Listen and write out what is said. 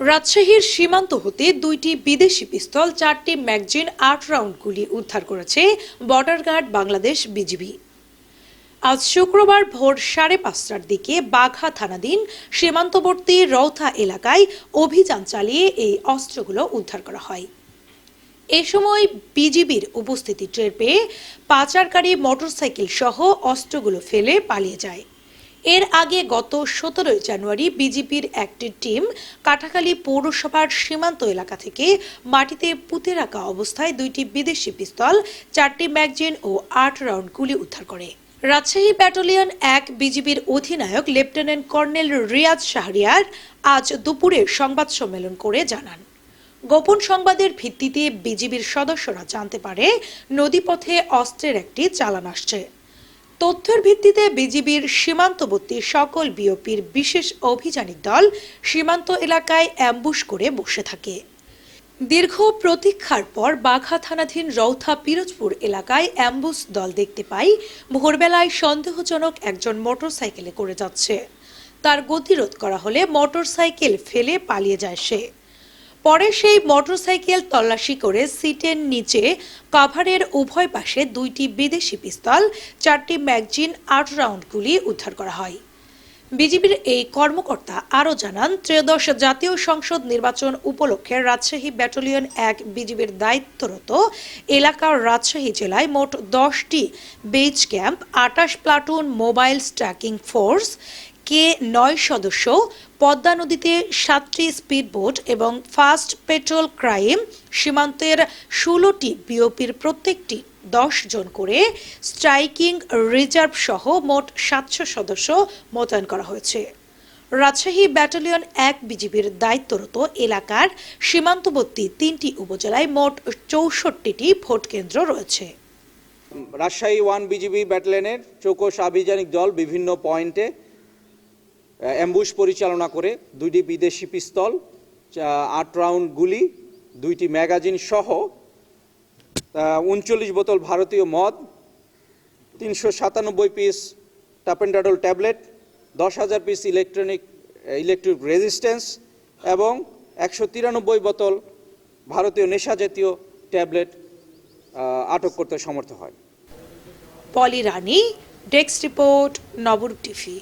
রাজশাহীর সীমান্ত হতে দুইটি বিদেশি পিস্তল, চারটি ম্যাগজিন, আট রাউন্ড গুলি উদ্ধার করেছে বর্ডার গার্ড বাংলাদেশ বিজিবি। আজ শুক্রবার ভোর সাড়ে পাঁচটার দিকে বাঘা থানাধীন সীমান্তবর্তী রৌথা এলাকায় অভিযান চালিয়ে এই অস্ত্রগুলো উদ্ধার করা হয়। এ সময় বিজিবির উপস্থিতি টের পেয়ে পাচারকারী মোটরসাইকেল সহ অস্ত্রগুলো ফেলে পালিয়ে যায়। এর আগে গত সতেরোই জানুয়ারি বিজিবির একটি টিম কাটাখালী পৌরসভার সীমান্ত এলাকা থেকে মাটিতে পুঁতে রাখা অবস্থায় দুইটি বিদেশি পিস্তল, চারটি ম্যাগজিন ও আট রাউন্ড গুলি উদ্ধার করে। রাজশাহী ব্যাটালিয়ন এক বিজিবির অধিনায়ক লেফটেন্যান্ট কর্নেল রিয়াজ শাহরিয়ার আজ দুপুরে সংবাদ সম্মেলন করে জানান। গোপন সংবাদের ভিত্তিতে বিজিবির সদস্যরা জানতে পারে, নদীপথে অস্ত্রের একটি চালান আসছে। তথ্যের ভিত্তিতে বিজিবির সীমান্তবর্তী সকল বিওপির বিশেষ অভিযানিক দল সীমান্ত এলাকায় অ্যাম্বুশ করে বসে থাকে। দীর্ঘ প্রতীক্ষার পর বাঘা থানাধীন রৌথা পিরোজপুর এলাকায় অ্যাম্বুস দল দেখতে পাই, ভোরবেলায় সন্দেহজনক একজন মোটরসাইকেলে করে যাচ্ছে। তার গতিরোধ করা হলে মোটরসাইকেল ফেলে পালিয়ে যায় সে। পরে সেই মোটরসাইকেল তল্লাশি করে সিটের নিচে কাভারের উভয় পাশে দুইটি বিদেশি পিস্তল, চারটি ম্যাগজিন, আট রাউন্ড গুলি উদ্ধার করা হয়। বিজিবির এই কর্মকর্তা আরও জানান, ত্রয়োদশ জাতীয় সংসদ নির্বাচন উপলক্ষে রাজশাহী ব্যাটালিয়ন এক বিজিবির দায়িত্বরত এলাকার রাজশাহী জেলায় মোট দশটি বেজ ক্যাম্প, আটাশ প্লাটুন মোবাইল স্ট্র্যাকিং ফোর্স কে নয় সদস্য, পদ্মা নদীতে সাতটি স্পিডবোট এবং ফাস্ট পেট্রোল ক্রাইম সীমান্তের ষোলোটি বিওপির প্রত্যেকটি দশ জন করে স্ট্রাইকিং রিজার্ভ সহ মোট সাতশো সদস্য মোতায়েন করা হয়েছে। রাজশাহী ব্যাটালিয়ন এক বিজিবির দায়িত্বরত এলাকার সীমান্তবর্তী তিনটি উপজেলায় মোট চৌষট্টিটি ভোট কেন্দ্র রয়েছে। রাজশাহী ওয়ান বিজিবি ব্যাটালিয়নের চৌকস আভিযানিক দল বিভিন্ন পয়েন্টে অ্যাম্বুশ পরিচালনা করে, দুইটি বিদেশি পিস্তল আট রাউন্ড গুলি, দুইটি ম্যাগাজিন সহ উনচল্লিশ বোতল ভারতীয় মদ, তিনশো সাতানব্বই পিস টাপেন্ডাডল ট্যাবলেট দশ হাজার পিস ইলেকট্রনিক ইলেকট্রিক রেজিস্ট্যান্স এবং একশো তিরানব্বই বোতল ভারতীয় নেশা জাতীয় ট্যাবলেট আটক করতে সমর্থ হয়। Poli Rani, desk report, Nabarup TV.